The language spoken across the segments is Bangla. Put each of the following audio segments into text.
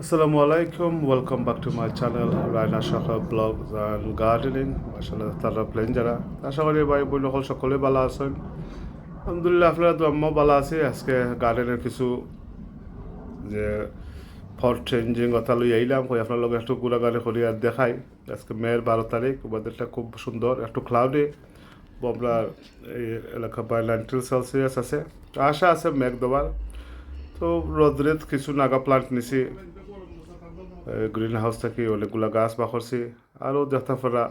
Assalamu alaikum, welcome back to my channel, Raina Shaka Blogs and Gardening. মাসাল্লাহ তারা প্লেন যারা। আশা করি ভাই বোন সকল সকলে ভালো আছেন। আলহামদুলিল্লাহ আপনারা তো আমিও ভালো আছি। আজকে গার্ডেনের কিছু যে ফর চেঞ্জিং কথা লই আইলাম কই আপনার লগে একটু ঘোরাঘুরি করি আর দেখাই। আজকে মেয়ের বারো তারিখ ওয়েদারটা খুব সুন্দর একটু ক্লাউডি বমলার এই এলাকা বাই নাইনটিন সেলসিয়াস আছে আশা আছে মেঘ দেওয়ার। তো রোদ্রেত কিছু নাগা প্লান্ট নিছি। গ্রিন হাউস থেকে অনেকগুলা গাছ বা করছি আরও পারা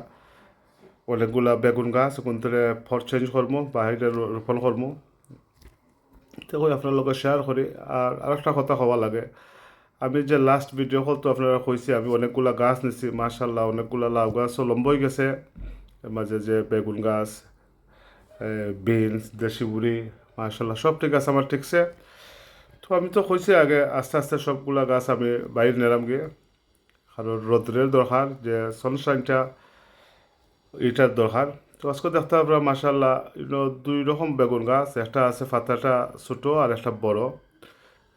অনেকগুলা বেগুন গাছ, কোনতরে ফর চেঞ্জ করব বাহিরে রোপণ করব তো আপনার শেয়ার করি। আর আরেকটা কথা হওয়া লাগে, আমি যে লাস্ট ভিডিও কল তো আপনারা কইছি, আমি অনেকগুলা গাছ নিছি মার্শাল্লাহ অনেকগুলা লাউ গাছও লম্বই গেছে। মাঝে যে বেগুন গাছ বিনস দেশি বুড়ি মার্শাল্লাহ সব ঠিক আছে, আমার ঠিকছে। তো আমি তো কইছি আগে, আস্তে আস্তে সবগুলা গাছ আমি বাইরে নেলাম গিয়ে। কারণ রোদ্রের দরকার যে সানশাইনটা এটার দরকার তো আজকে দেখতে আমরা মাসাল্লাহ দুই রকম বেগুন গাছ একটা আছে ফাতাটা ছোটো আর একটা বড়।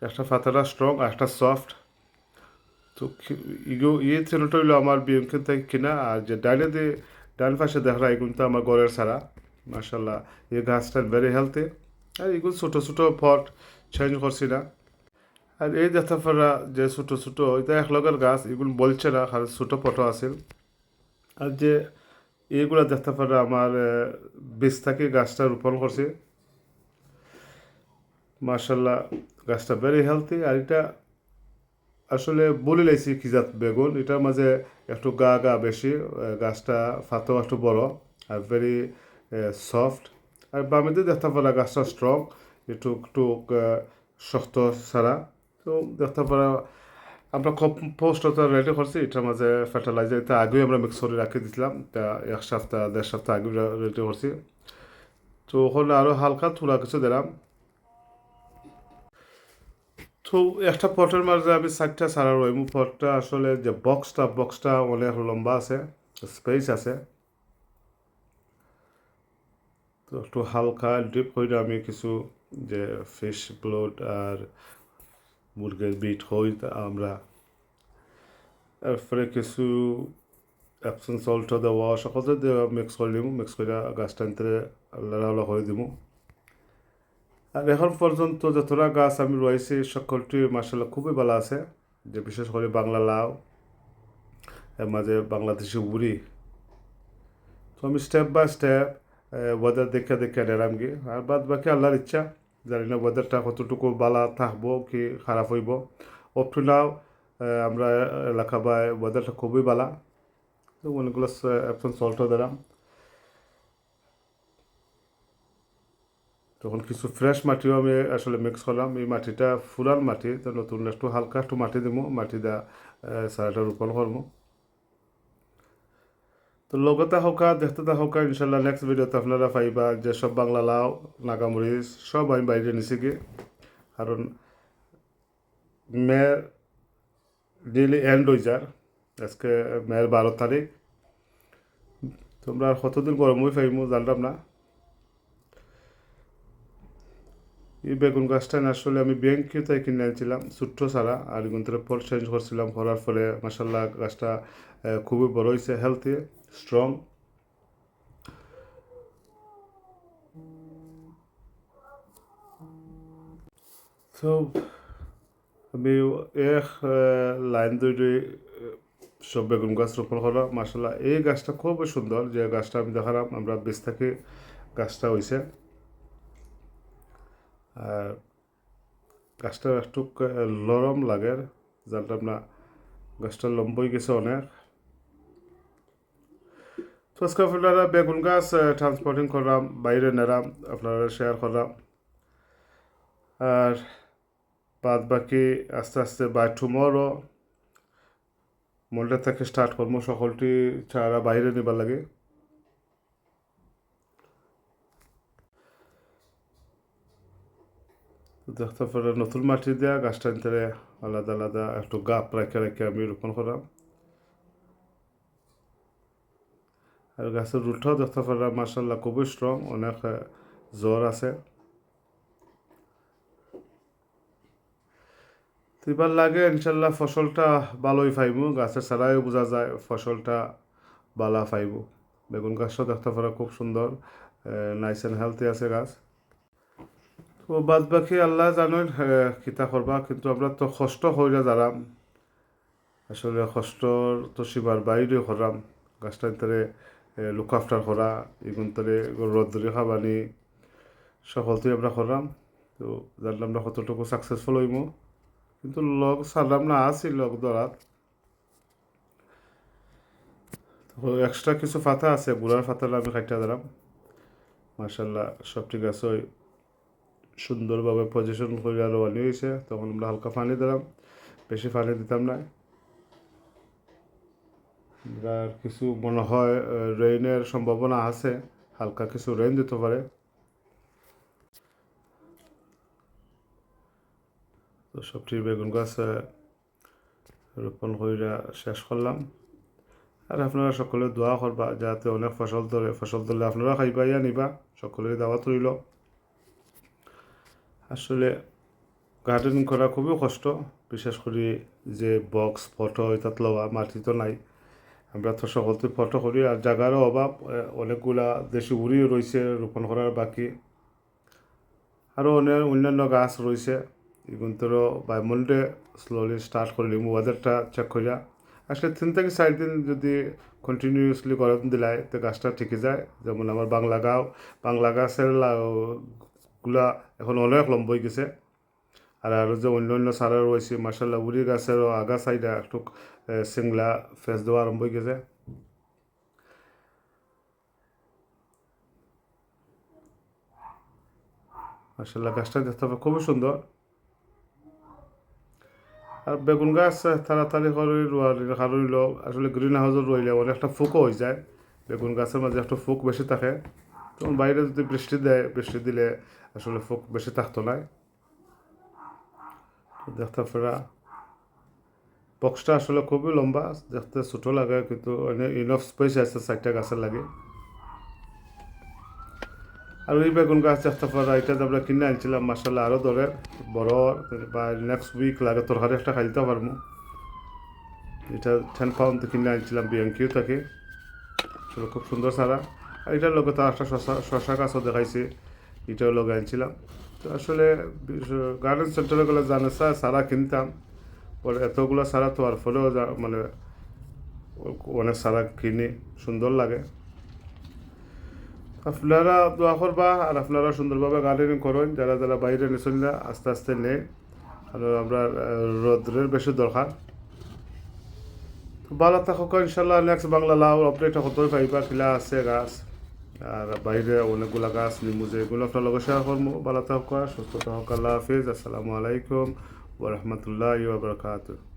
একটা ফাতাটা স্ট্রং আর একটা সফট তো ইগো ইয়ে ছেলেটা হইল আমার বিএমকে থেকে কিনা, আর যে ডাইনে দিয়ে ডান পাশে দেখা এগুলো তো আমার ঘরের ছাড়া মাসাল্লাহ এই গাছটা ভেরি হেলথি আর এগুলো ছোটো ছোটো ফট চেঞ্জ করছি না। আর এই পারা যে ছোটো ছোটো, এটা এক লগের গাছ, এগুলো বলছে না কারণ ছোটো ফটো আছিল। আর যে এইগুলা পারা আমার বীজ থেকে গাছটা রোপণ করছি। মার্শাল্লাহ গাছটা ভেরি হেলথি আর এটা আসলে বলে লাইছি খিজাত বেগুন, এটার মাঝে একটু গা গা বেশি গাছটা ফাতো একটু বড়, আর ভেরি সফট আর বামেতে দেখতে গাছটা স্ট্রং একটু একটু শক্ত ছাড়া। তো দেখতে পারা আমরা কম্পোস্টটা রেডি করছি, এটার মাঝে ফার্টিলাইজার এটা আগেই আমরা মিক্স করে রাখি দিছিলাম। তা এক সপ্তাহ, দেড় সপ্তাহ আগে রেডি করছি। তো ওখানে আরও হালকা থোড়া কিছু দিলাম। তো একটা পটের মাঝে আমি চারটা সারা রইমু পটটা আসলে যে বক্সটা বক্সটা অনেক লম্বা আছে স্পেস আছে। তো একটু হালকা ডিপ করে আমি কিছু যে ফিশ ব্লড আর মুরগির বিট হই আমরা এরপরে কিছু অ্যাপসন সল্ট দেওয়া দেওয়া মিক্স করে দিব মিক্স করে গাছটা আনতে লাড়া করে দিব আর এখন পর্যন্ত যতটা গাছ আমি রয়েছি, সকলটি মাসাল্লাহ খুবই ভালো আছে। যে বিশেষ করে বাংলা লাউ, এর মাঝে বাংলাদেশি উড়ি তো আমি স্টেপ বাই স্টেপ ওয়েদার দেখে দেখে নেলাম গিয়ে। আর বাদ বাকি আল্লাহর ইচ্ছা, জানি না ওয়েদারটা কতটুকু বালা থাকব কি খারাপ হইব। অপ টু নাও আমরা এলাকা বা ওয়েদারটা খুবই বালা। তো অনেকগুলো অ্যাপসন সল্টও দিলাম তখন কিছু ফ্রেশ মাটিও আমি আসলে মিক্স করলাম। এই মাটিটা ফুলার মাটি, তো নতুন একটু হালকা একটু মাটি দিব মাটি দা সারাটা রোপণ করব তো লগতে হোকা দেখতে হোকা ইনশাল্লাহ নেক্সট ভিডিওতে আপনারা পাইবা যে সব বাংলা লাও নাগামরিচ সব আমি বাইরে নিছি গিয়ে কারণ মেয়ের ডেলি এন্ড হয়ে যার আজকে মেয়ের বারো তারিখ তোমরা আর কতদিন গরমই পাইমু জানলাম না। এই বেগুন গাছটা আসলে আমি ব্যাংকে তাই কিনে আনছিলাম, ছোট্ট ছাড়া আর এগুলো ফল চেঞ্জ করছিলাম, করার ফলে মাসাল্লাহ গাছটা খুবই বড় হয়েছে হেলথি স্ট্রং তো আমি এক লাইন ধরে সব বেগুন গাছ রোপণ করা। মাসাল্লাহ এই গাছটা খুবই সুন্দর। যে গাছটা আমি দেখালাম, আমরা বেশ থেকে গাছটা হয়েছে আর গাছটা একটু লরম লাগে। যাতে আপনার গাছটা লম্বই গেছে অনেক। তো আজকে বেগুন গাছ ট্রান্সপোর্টিং করলাম বাইরে নেলাম আপনারা শেয়ার করলাম আর বাদ বাকি আস্তে আস্তে বাই টুমরও মন্ডে থেকে স্টার্ট করব সকলটি ছাড়া বাইরে নিবার লাগে দেখতে পারে নতুন মাটি দেওয়া গাছটা আলাদা আলাদা একটু গাপ রেখে রেখে আমি রোপণ করলাম গাছের রুটটাও দেখতে পারা মার্শাল্লাহ খুবই স্ট্রং অনেক জ্বর আছে। তো এবার লাগে, ইনশাল্লাহ ফসলটা ভালোই পাইবো গাছের ছাড়াই বোঝা যায় ফসলটা বালা পাইব বেগুন গাছটা দেখতে পারা খুব সুন্দর নাইস অ্যান্ড হেলথি আছে গাছ। তো বাদ বাকি আল্লাহ জানেন কিতা করবা কিন্তু আমরা তো কষ্ট হইলে যারা আসলে কষ্টর তো সীমার বাইরে করাম গাছটা লুক আফটার করা এগুন তারে রোদ ধরে খাবানি সকলতেই আমরা করাম তো জানলাম আমরা কতটুকু সাকসেসফুল হইব কিন্তু লগ সারলাম না আছি লগ ধরাত। এক্সট্রা কিছু ফাতা আছে, গুড়ার ফাতাটা আমি খাইটা দিলাম মার্শাল্লাহ সব ঠিক আছে, ওই সুন্দরভাবে পজিশন করে আরও আনি হয়েছে তখন আমরা হালকা পানি দিলাম বেশি পানি দিতাম না। আর কিছু মনে হয় রেইনের সম্ভাবনা আছে। হালকা কিছু রেইন দিতে পারে। তো সবটি বেগুন গাছ রোপণ কইরা শেষ করলাম। আর আপনারা সকলে দোয়া করবা, যাতে অনেক ফসল ধরে। ফসল ধরলে আপনারা খাইবাইয়া নিবা। সকলের দাওয়াত রইল। আসলে গার্ডেনিং করা খুবই কষ্ট। বিশেষ করে যে বক্স ফটো এটাত লওয়া মাটি তো নাই। আমরা তো সকলতে ফটো করি আর জায়গারও অভাব অনেকগুলা দেশি উড়িও রয়েছে রোপণ করার বাকি। আরও অনেক অন্যান্য গাছ রয়েছে। এগুলো বায়ুমন্ডে স্লোলি স্টার্ট করলিম ওয়েদারটা চেক করিয়া। আসলে তিন থেকে চার দিন যদি কন্টিনিউসলি গরম দিলাই, তো গাছটা ঠিকই যায়। যেমন আমার বাংলা গাও, বাংলা গাছেরগুলা এখন অনেক লম্বই গেছে। আর আরও যে অন্য অন্য সারের রয়েছে মার্শাল্লাহ উড়ি গাছেরও আগা সাইডে একটু সিংলা ফেস দেওয়া আরম্ভ হয়ে গেছে। মার্শাল্লাহ গাছটা দেখতে হবে, খুবই সুন্দর। আর বেগুন গাছ তাড়াতাড়ি করে রোয়ার কারণ আসলে গ্রিন হাউসের রইলে অনেকটা ফুকও হয়ে যায়। বেগুন গাছের মাঝে একটা ফুক বেশি থাকে। তখন বাইরে যদি বৃষ্টি দেয়, বৃষ্টি দিলে আসলে ফুক বেশি থাকতো না। দেখতে ফেরা বক্সটা আসলে খুবই লম্বা, দেখতে ছোটো লাগে, কিন্তু ইনফ স্পেস আছে চারটা গাছের লাগে। আর ওই বেগুন গাছ দেখতে পারা, এটা আমরা কিনে আনছিলাম মাসাল্লাহ আরও ধরে, বড়, বা নেক্সট উইক লাগে, তোর তরকারি একটা খাই দিতে পারব। এটা টেন পাউন্ড কিনে আনছিলাম বিয়াঙ্কিও থাকে। আসলে খুব সুন্দর সারা আর এটার লগে তো একটা শশা শশা গাছও দেখাইছে, এটাও লগে আনছিলাম। তো আসলে গার্ডেন সেন্টারে গেলে জানে সারা কিনতাম। পরে এতগুলো সারা তো আর ফলেও মানে অনেক সারা কিনি, সুন্দর লাগে। আপনারা দোয়া করবা, আর আপনারা সুন্দরভাবে গার্ডেনিং করেন, যারা যারা বাইরে নিছেন না, আস্তে আস্তে নেই আর আমরা রোদ্রের বেশি দরকার। ভালো থাকুক ইনশাল্লাহ নেক্সট বাংলা লাউ আপডেট হতোই পাইবা কিলা আছে, গাছ। আর বাইরে অনেকগুলা গাছ নিমু যে এগুলো আপনার লগে শেয়ার করব। ভালো থাকুক সুস্থ থাকুক আল্লাহ হাফিজ। আসসালামু আলাইকুম ওরহমতুল্লাহ বারকাতুহ।